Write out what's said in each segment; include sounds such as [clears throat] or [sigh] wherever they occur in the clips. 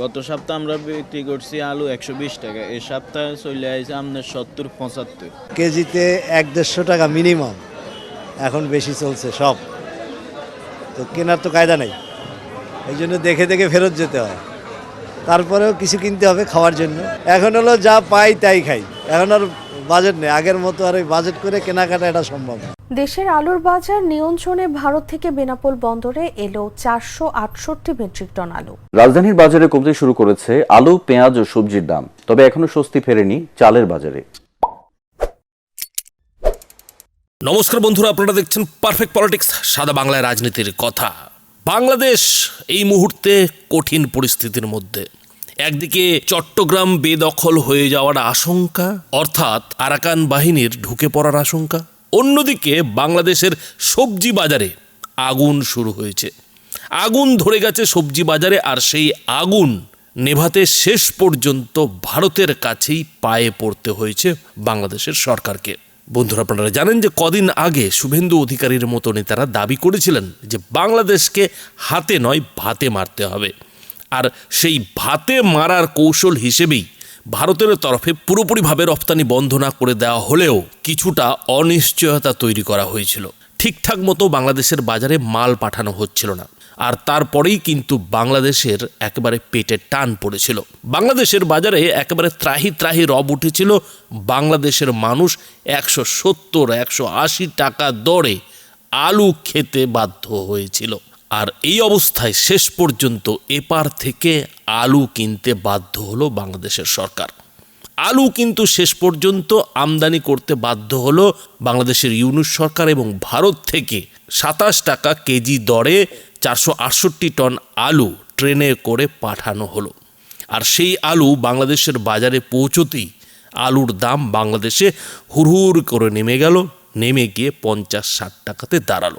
গত সপ্তাহে আমরা বিক্রি করছি আলু একশো বিশ টাকা। এই সপ্তাহে চলে আসছে আপনার সত্তর পঁচাত্তর। কেজিতে এক দেড়শো টাকা মিনিমাম। এখন বেশি চলছে সব। তো কেনার তো কায়দা নেই। এই জন্য দেখে দেখে ফেরত যেতে হয়। তারপরেও কিছু কিনতে হবে খাওয়ার জন্য। এখন হলো যা পাই তাই খাই। এখন আর বাজেট নেই। আগের মতো আর ওই বাজেট করে কেনাকাটা এটা সম্ভব দেশের আলুর বাজার নিয়ন্ত্রণে ভারত থেকে বেনাপোল বন্দরে এলো চারশো আটষট্টি মেট্রিক টন আলু। রাজধানীর বাজারে কমতে শুরু করেছে আলু পেঁয়াজ ও সবজির দাম তবে এখনও স্বস্তি ফেরেনি চালের বাজারে। নমস্কার বন্ধুরা আপনারা দেখছেন পারফেক্ট পলিটিক্স সাদা বাংলায় রাজনীতির কথা। বাংলাদেশ এই মুহূর্তে কঠিন পরিস্থিতির মধ্যে। একদিকে চট্টগ্রাম বেদখল হয়ে যাওয়ার আশঙ্কা অর্থাৎ আরাকান বাহিনীর ঢুকে পড়ার আশঙ্কা অন্যদিকে বাংলাদেশের সবজি বাজারে আগুন শুরু হয়েছে। আগুন ধরে গেছে সবজি বাজারে আর সেই আগুন নেভাতে শেষ পর্যন্ত ভারতের কাছেই পায়ে পড়তে হয়েছে বাংলাদেশের সরকারকে। বন্ধুরা, আপনারা জানেন যে কদিন আগে শুভেন্দু অধিকারীর মতো নেতারা দাবি করেছিলেন যে বাংলাদেশকে হাতে নয়, ভাতে মারতে হবে। আর সেই ভাতে মারার কৌশল হিসেবেই ভারতের তরফে পুরোপুরিভাবে রপ্তানি বন্ধ না করে দেওয়া হলেও কিছুটা অনিশ্চয়তা তৈরি করা হয়েছিল। ঠিকঠাক মতো বাংলাদেশের বাজারে মাল পাঠানো হচ্ছিল না। আর তারপরেই কিন্তু বাংলাদেশের একেবারে পেটে টান পড়েছিল। বাংলাদেশের বাজারে একেবারে ত্রাহি ত্রাহি রব উঠেছিল। বাংলাদেশের মানুষ একশো সত্তর, একশো আশি টাকা দরে আলু খেতে বাধ্য হয়েছিল। আর এই অবস্থায় শেষ পর্যন্ত এপার থেকে আলু কিনতে বাধ্য হলো বাংলাদেশের সরকার। আলু কিন্তু শেষ পর্যন্ত আমদানি করতে বাধ্য হলো বাংলাদেশের ইউনুস সরকার এবং ভারত থেকে। সাতাশ টাকা কেজি দরে চারশো আটষট্টি টন আলু ট্রেনে করে পাঠানো হলো। আর সেই আলু বাংলাদেশের বাজারে পৌঁছতেই আলুর দাম বাংলাদেশে হুড়হুড় করে নেমে গেল, নেমে গিয়ে পঞ্চাশ ষাট টাকাতে দাঁড়াল।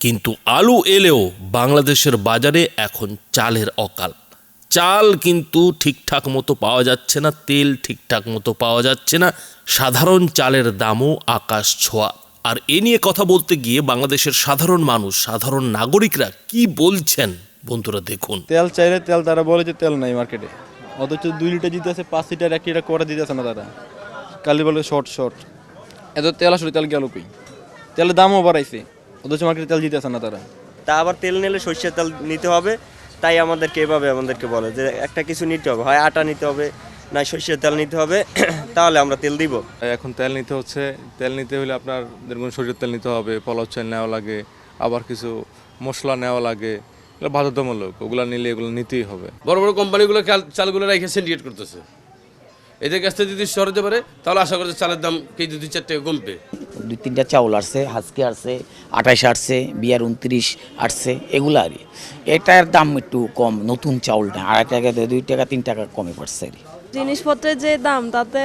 কিন্তু আলু এলেও বাংলাদেশের বাজারে এখন চালের অকাল। চাল কিন্তু ঠিকঠাক মতো পাওয়া যাচ্ছে না তেল ঠিকঠাক মতো পাওয়া যাচ্ছে না সাধারণ চালের দামও আকাশ ছোঁয়া। আর এ নিয়ে কথা বলতে গিয়ে বাংলাদেশের সাধারণ মানুষ সাধারণ নাগরিকরা কি বলছেন? বন্ধুরা দেখুন। তেল চাইলে তেল তারা বলে যে তেল নাই মার্কেটে। অথচ দুই লিটার দিতে আছে পাঁচ লিটার এক লিটার করে দিতেছে না তারা। কালি বলে শর্ট শর্ট এত তেল আসলে তেল গেল কই? তেলের দামও বাড়াইছে। অথচ মার্কেটে তেল দিতেছে না তারা। তা আবার তেল নিলে সর্ষের তেল নিতে হবে তাই আমাদেরকে এভাবে আমাদেরকে বলে যে একটা কিছু নিতে হবে হয় আটা নিতে হবে না সর্ষের তেল নিতে হবে [clears throat] তাহলে আমরা তেল দিব। এখন তেল নিতে হচ্ছে তেল নিতে হলে আপনার দেখুন সরিষার তেল নিতে হবে পলাও চাল নেওয়া লাগে আবার কিছু মশলা নেওয়া লাগে এগুলো বাধ্যতামূলক ওগুলো নিলে এগুলো নিতেই হবে। বড় বড় কোম্পানিগুলো চাল- চালগুলো রেখে সিন্ডিকেট করতেছে। এদের কাছ থেকে যদি সরাতে পারে তাহলে আশা করছে চালের দাম কেজি দুই চার টাকা কমবে। দুই তিনটা চাউল আসছে হাজকে আসছে আঠাশ আসছে বিয়ার উনত্রিশ আসছে এগুলো আর কি। এটার দাম একটু কম নতুন চাউলটা আড়াই টাকা দিয়ে দুই টাকা তিন টাকা কমে পড়ছে আর কি। জিনিসপত্রের যে দাম তাতে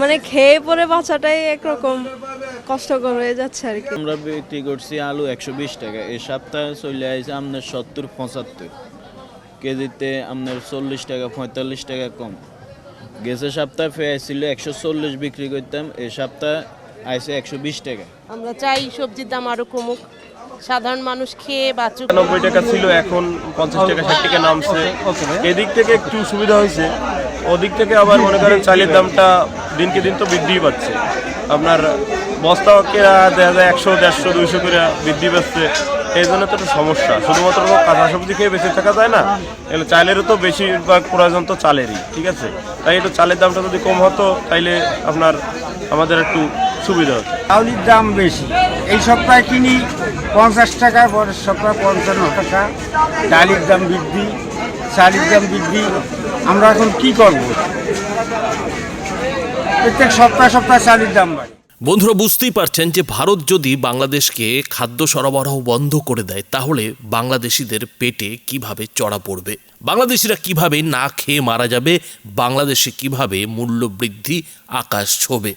মানে খেয়ে পরে বাঁচাটাই একরকম কষ্টকর হয়ে যাচ্ছে আর কি। আমরা বিক্রি করছি আলু একশো বিশ টাকা। এই সপ্তাহে চলে আসছে আপনার সত্তর পঁচাত্তর। কেজিতে আপনার চল্লিশ টাকা পঁয়তাল্লিশ টাকা কম। গেছে সপ্তাহে পেঁয়াজ ছিল একশো চল্লিশ বিক্রি করতাম। এই সপ্তাহে আইসে একশো বিশ টাকা। আমরা চাই সবজির দাম আরও কমুক। সাধারণ মানুষ খেয়ে বাঁচুক। নব্বই টাকা ছিল এখন পঞ্চাশ টাকা ষাট টাকা নামছে। এদিক থেকে একটু সুবিধা হয়েছে। ওদিক থেকে আবার মনে করেন চালের দামটা দিনকে দিন তো বৃদ্ধিই পাচ্ছে। আপনার বস্তা দেখা যায় একশো দেড়শো দুইশো করে বৃদ্ধি পাচ্ছে। এই জন্য তো একটা সমস্যা। শুধুমাত্র কাঁচা সবজি খেয়ে বেঁচে থাকা যায় না এগুলো চালেরও তো বেশিরভাগ প্রয়োজন তো চালেরই ঠিক আছে? তাই একটু চালের দামটা যদি কম হতো তাইলে আপনার আমাদের একটু সুবিধা হতো চাউলির দাম বেশি। এই সপ্তাহে কিনি পঞ্চাশ টাকা পরের সপ্তাহে পঞ্চান্ন টাকা। ডালির দাম বৃদ্ধি চালির দাম বৃদ্ধি। আমরা এখন কি করব? প্রত্যেক সপ্তাহে সপ্তাহে চালির দাম বাড়ে। বন্ধুরা বুঝতেই পারছেন যে ভারত যদি বাংলাদেশকে খাদ্য সরবরাহ বন্ধ করে দেয় তাহলে বাংলাদেশিদের পেটে কীভাবে চড়া পড়বে? বাংলাদেশিরা কীভাবে না খেয়ে মারা যাবে? বাংলাদেশে কীভাবে মূল্য বৃদ্ধি আকাশ ছোবে?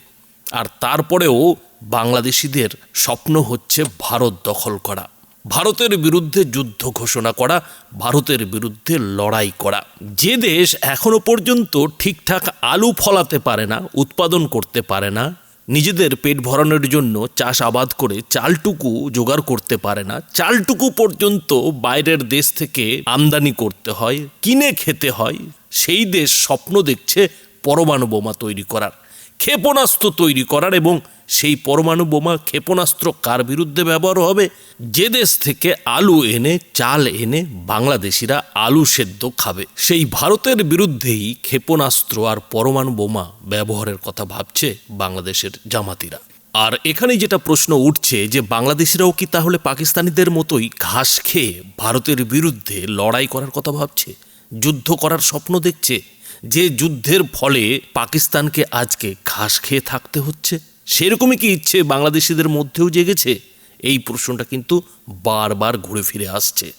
আর তারপরেও বাংলাদেশিদের স্বপ্ন হচ্ছে ভারত দখল করা, ভারতের বিরুদ্ধে যুদ্ধ ঘোষণা করা, ভারতের বিরুদ্ধে লড়াই করা। যে দেশ এখনও পর্যন্ত ঠিকঠাক আলু ফলাতে পারে না, উৎপাদন করতে পারে না, নিজেদের পেট ভরানোর জন্য চাষ আবাদ করে চালটুকু জোগাড় করতে পারে না, চালটুকু পর্যন্ত বাইরের দেশ থেকে আমদানি করতে হয়, কিনে খেতে হয়, সেই দেশ স্বপ্ন দেখছে পরমাণু বোমা তৈরি করার। ক্ষেপণাস্ত্র তৈরি করার এবং সেই পরমাণু বোমা ক্ষেপণাস্ত্র কার বিরুদ্ধে ব্যবহার হবে? যে দেশ থেকে আলু এনে, চাল এনে বাংলাদেশিরা আলু সেদ্ধ খাবে, সেই ভারতের বিরুদ্ধেই ক্ষেপণাস্ত্র আর পরমাণু বোমা ব্যবহারের কথা ভাবছে বাংলাদেশের জামাতিরা। আর এখানে যেটা প্রশ্ন উঠছে যে বাংলাদেশিরাও কি তাহলে পাকিস্তানিদের মতোই ঘাস খেয়ে ভারতের বিরুদ্ধে লড়াই করার কথা ভাবছে? যুদ্ধ করার স্বপ্ন দেখছে? যে যুদ্ধের ফলে পাকিস্তানকে আজকে ঘাস খেয়ে থাকতে হচ্ছে, সেরকমই কি ইচ্ছে বাংলাদেশিদের মধ্যেও জেগেছে? এই প্রশ্নটা কিন্তু বারবার ঘুরে ফিরে আসছে।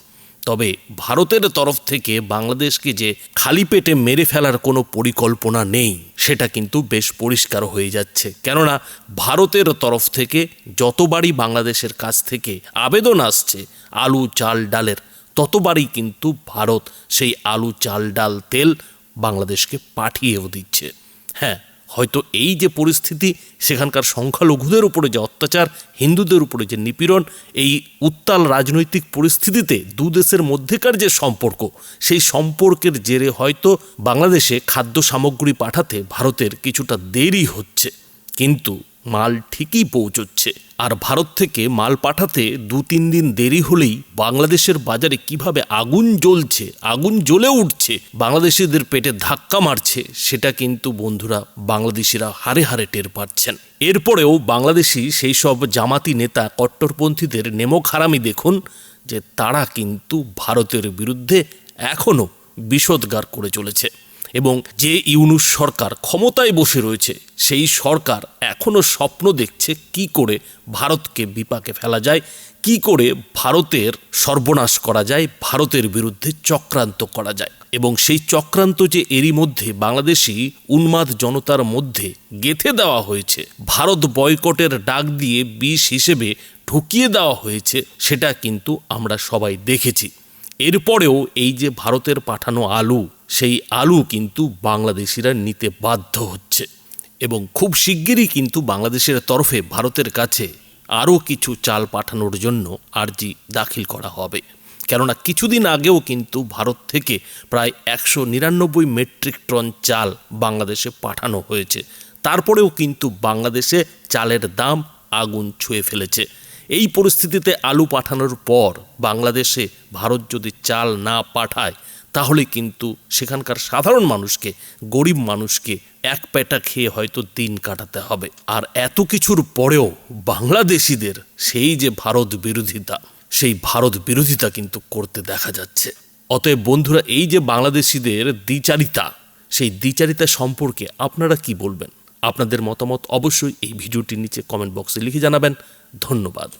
তবে ভারতের তরফ থেকে বাংলাদেশকে যে খালি পেটে মেরে ফেলার কোনো পরিকল্পনা নেই, সেটা কিন্তু বেশ পরিষ্কার হয়ে যাচ্ছে। কেননা ভারতের তরফ থেকে যতবারই বাংলাদেশের কাছ থেকে আবেদন আসছে, আলু চাল ডালের, ততবারই কিন্তু ভারত সেই আলু চাল ডাল তেল বাংলাদেশকে পাঠিয়েও দিচ্ছে। হ্যাঁ হয়তো এই যে পরিস্থিতি, সেখানকার সংখ্যালঘুদের উপরে যে অত্যাচার, হিন্দুদের উপরে যে নিপীড়ন, এই উত্তাল রাজনৈতিক পরিস্থিতিতে দু দেশের মধ্যেকার যে সম্পর্ক, সেই সম্পর্কের জেরে হয়তো বাংলাদেশে খাদ্য সামগ্রী পাঠাতে ভারতের কিছুটা দেরি হচ্ছে। কিন্তু মাল ঠিকই পৌঁছচ্ছে। আর ভারত থেকে মাল পাঠাতে দু তিন দিন দেরি হলেই বাংলাদেশের বাজারে কীভাবে আগুন জ্বলছে, আগুন জ্বলে উঠছে, বাংলাদেশিদের পেটে ধাক্কা মারছে, সেটা কিন্তু বন্ধুরা বাংলাদেশিরা হারে হারে টের পাচ্ছেন। এরপরেও বাংলাদেশি সেই সব জামাতি নেতা, কট্টরপন্থীদের নেমক হারামি দেখুন যে তারা কিন্তু ভারতের বিরুদ্ধে এখনও বিষোদ্গার করে চলেছে। এবং যে ইউনুস সরকার ক্ষমতায় বসে রয়েছে, সেই সরকার এখনও স্বপ্ন দেখছে কি করে ভারতকে বিপাকে ফেলা যায়, কি করে ভারতের সর্বনাশ করা যায়, ভারতের বিরুদ্ধে চক্রান্ত করা যায়। এবং সেই চক্রান্ত যে এরই মধ্যে বাংলাদেশি উন্মাদ জনতার মধ্যে গেথে দেওয়া হয়েছে, ভারত বয়কটের ডাক দিয়ে বিষ হিসেবে ঢুকিয়ে দেওয়া হয়েছে, সেটা কিন্তু আমরা সবাই দেখেছি। এরপরেও এই যে ভারতের পাঠানো আলু সেই আলু কিন্তু বাংলাদেশিরা নিতে বাধ্য হচ্ছে এবং খুব শিগগিরই কিন্তু বাংলাদেশের তরফে ভারতের কাছে আরও কিছু চাল পাঠানোর জন্য আর্জি দাখিল করা হবে। কেননা কিছুদিন আগেও কিন্তু ভারত থেকে প্রায় একশো নিরানব্বই মেট্রিক টন চাল বাংলাদেশে পাঠানো হয়েছে। তারপরেও কিন্তু বাংলাদেশে চালের দাম আগুন ছুঁয়ে ফেলেছে। এই পরিস্থিতিতে আলু পাঠানোর পর বাংলাদেশে ভারত যদি চাল না পাঠায় তাহলে কিন্তু সেখানকার সাধারণ মানুষকে, গরিব মানুষকে এক পেটা খেয়ে হয়তো দিন কাটাতে হবে। আর এত কিছুর পরেও বাংলাদেশিদের সেই যে ভারত বিরোধিতা, সেই ভারত বিরোধিতা কিন্তু করতে দেখা যাচ্ছে। অতএব বন্ধুরা, এই যে বাংলাদেশিদের দ্বিচারিতা, সেই দ্বিচারিতা সম্পর্কে আপনারা কি বলবেন? আপনাদের মতামত অবশ্যই এই ভিডিওটির নিচে কমেন্ট বক্সে লিখে জানাবেন। ধন্যবাদ।